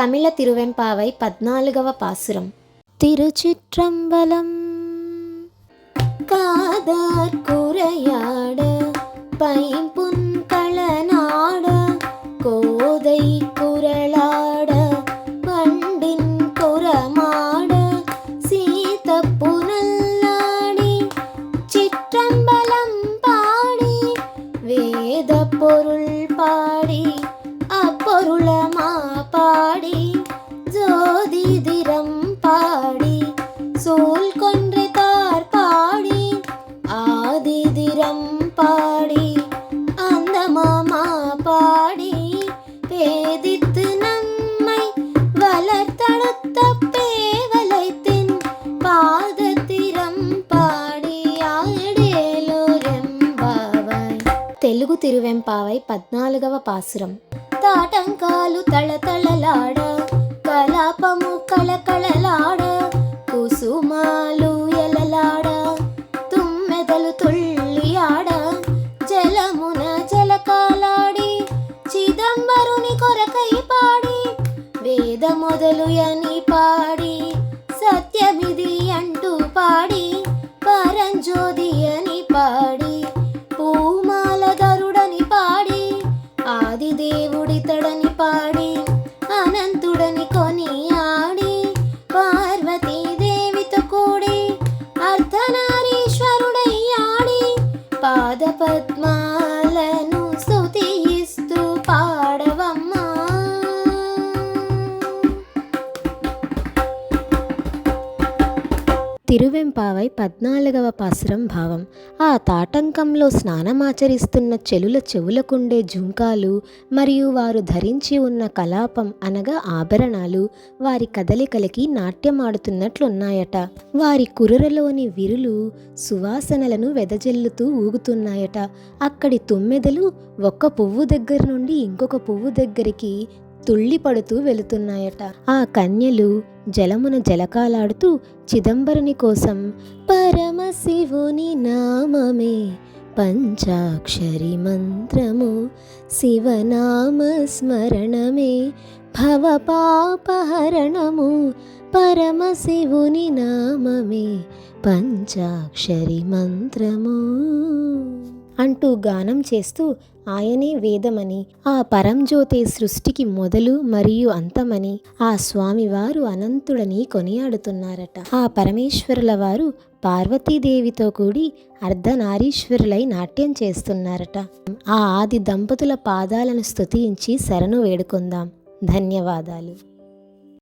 தமிழ திருவெம்பாவை பதினாலுகவ பாசுரம். திருச்சிற்றம்பலம். காதார் குறையாட பைம்புன் களநாட கோதை குரலாட வண்டின் குரமாட சீத புனல்லாடி சிற்றம்பலம் பாடி வேத பொருள் சூல் கொன்றைத்தார் பாடி ஆதிதிரம் பாடி அந்த மாமா பாடி பேதித்து நம்மை வளர்த்தடுத்த பேவலைத்தின் పాదతిరం పాడి ఆడేలోరెంబావై తెలుగు తిరువెంపావై పద్నాలుగవ పాసురం తాటంకాలు తళతళలాడ కలాపము కళకళలాడ వేద మొదలు అని పాడి సత్యమిది అంటూ పాడి పరంజ్యోతి అని పాడి పూమాల గరుడని పాడి ఆదిదేవుడితడని పాడి అనంతుడని కొని ఆడి పార్వతీదేవితో కూడి అర్ధనారీశ్వరుడై ఆడి పాద తిరువెంపావై పద్నాలుగవ పాసురం భావం. ఆ తాటంకంలో స్నానమాచరిస్తున్న చెలుల చెవులకుండే జుంకాలు మరియు వారు ధరించి ఉన్న కలాపం అనగా ఆభరణాలు వారి కదలికలకి నాట్యమాడుతున్నట్లున్నాయట. వారి కురరలోని విరులు సువాసనలను వెదజల్లుతూ ఊగుతున్నాయట. అక్కడి తుమ్మెదలు ఒక్క పువ్వు దగ్గర నుండి ఇంకొక పువ్వు దగ్గరికి తుళ్ళిపడుతూ వెళుతున్నాయట. ఆ కన్యలు జలమున జలకాలాడుతూ చిదంబరుని కోసం పరమశివుని నామమే పంచాక్షరి మంత్రము శివనామ స్మరణమే భవపాపహరణము పరమశివుని నామమే పంచాక్షరి మంత్రము. అంటూ గానం చేస్తూ ఆయనే వేదమని ఆ పరంజ్యోతే సృష్టికి మొదలు మరియు అంతమని ఆ స్వామివారు అనంతుడని కొనియాడుతున్నారట. ఆ పరమేశ్వరుల వారు పార్వతీదేవితో కూడి అర్ధనారీశ్వరులై నాట్యం చేస్తున్నారట. ఆ ఆది దంపతుల పాదాలను స్తుతించి శరణు వేడుకుందాం. ధన్యవాదాలు.